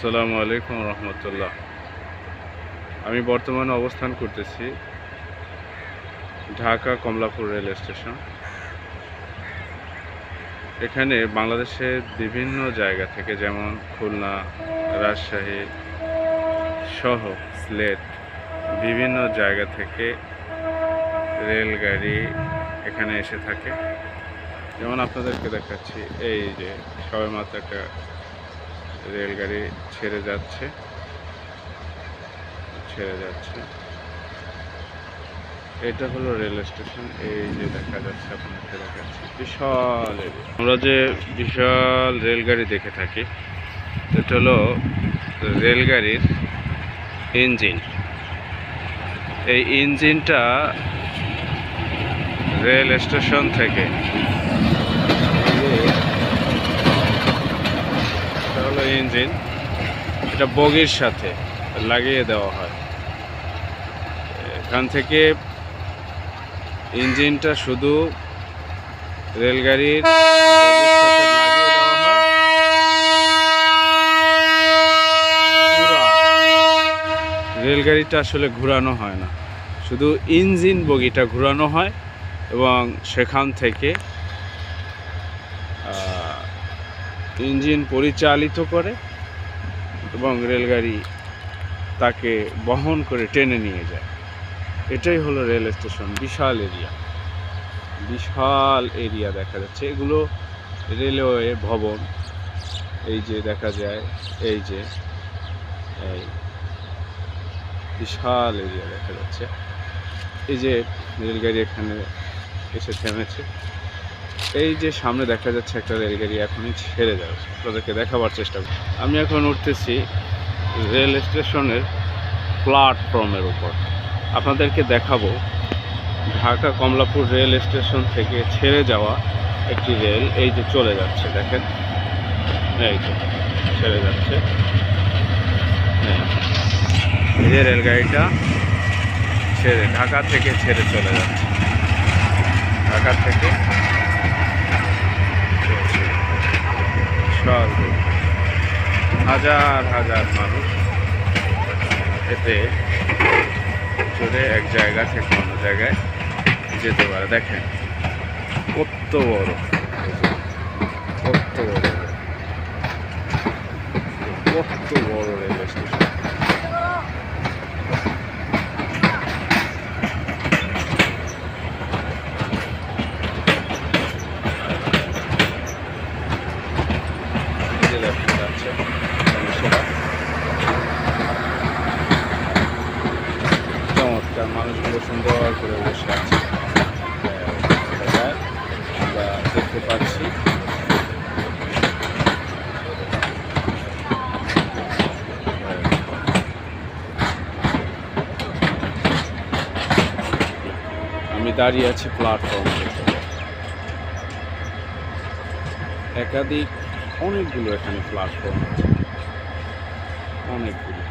আসসালামু আলাইকুম রহমতুল্লাহ। আমি বর্তমানে অবস্থান করতেছি ঢাকা কমলাপুর রেল স্টেশন। এখানে বাংলাদেশের বিভিন্ন জায়গা থেকে যেমন খুলনা, রাজশাহী সহ স্লেট বিভিন্ন জায়গা থেকে রেলগাড়ি এখানে এসে থাকে। যেমন আপনাদেরকে দেখাচ্ছি, এই যে সবেমাত্র একটা রেলগাড়ি ছেড়ে যাচ্ছে। ছেড়ে যাচ্ছে। এটা হলো রেল স্টেশন। এই যে দেখা যাচ্ছে আপনাদেরকে দেখাচ্ছি। বিশাল। আমরা যে বিশাল রেলগাড়ি দেখে থাকি, এটা হলো রেলগাড়ির ইঞ্জিন। এই ইঞ্জিনটা রেল স্টেশন থেকে এই যে এটা হলো ইঞ্জিন, এটা বগির সাথে লাগিয়ে দেওয়া হয়। এখান থেকে ইঞ্জিনটা শুধু রেলগাড়ির রেলগাড়িটা আসলে ঘোরানো হয় না। শুধু ইঞ্জিন বগিটা ঘোরানো হয় এবং সেখান থেকে ইঞ্জিন পরিচালিত করে এবং রেলগাড়ি তাকে বহন করে টেনে নিয়ে যায়। এটাই হলো রেল স্টেশন, বিশাল এরিয়া। বিশাল এরিয়া দেখা যাচ্ছে। এগুলো রেলওয়ে ভবন। এই যে দেখা যায়, এই যে, এই বিশাল এরিয়া দেখা যাচ্ছে। এই যে রেলগাড়ি এখানে এসে থেমেছে। এই যে সামনে দেখা যাচ্ছে একটা রেলগাড়ি এখনই ছেড়ে যাবে। আপনাদেরকে দেখাবার চেষ্টা করি আমি এখন উঠতেছি রেল স্টেশনের প্ল্যাটফর্মের উপর। আপনাদেরকে দেখাবো ঢাকা কমলাপুর রেল স্টেশন থেকে ছেড়ে যাওয়া একটি রেল। এই যে চলে যাচ্ছে, দেখেন। এই যে ছেড়ে যাচ্ছে। হ্যাঁ। এই যে রেলগাড়িটা ছেড়ে ঢাকা থেকে ছেড়ে চলে যাচ্ছে। ঢাকা থেকে বিশাল হাজার হাজার মানুষ এতে চলে এক জায়গা থেকে অন্য জায়গায় যেতে পারে। দেখেন, কত বড় কত বড় কত বড় রেল স্টেশন এই যে লেফটে যাচ্ছে মানুষেরা চমৎকার মানুষগুলো সুন্দর করে বসে আছে আহ, জায়গায় আমরা দেখতে পাচ্ছি আমি দাঁড়িয়ে আছি প্ল্যাটফর্ম একাধিক অনেকগুলো এখানে প্ল্যাটফর্ম আছে। অনেকগুলো।